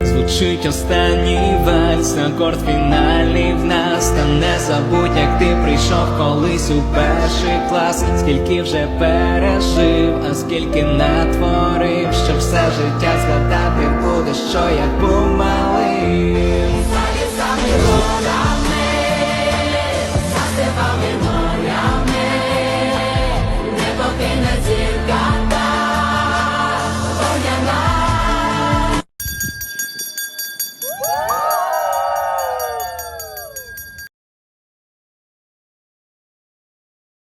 Звучить останній вальс, акорд фінальний забудь, як ти прийшов колись у перший клас. Скільки вже пережив, а скільки натворив Що все життя згадати буде, що як був малим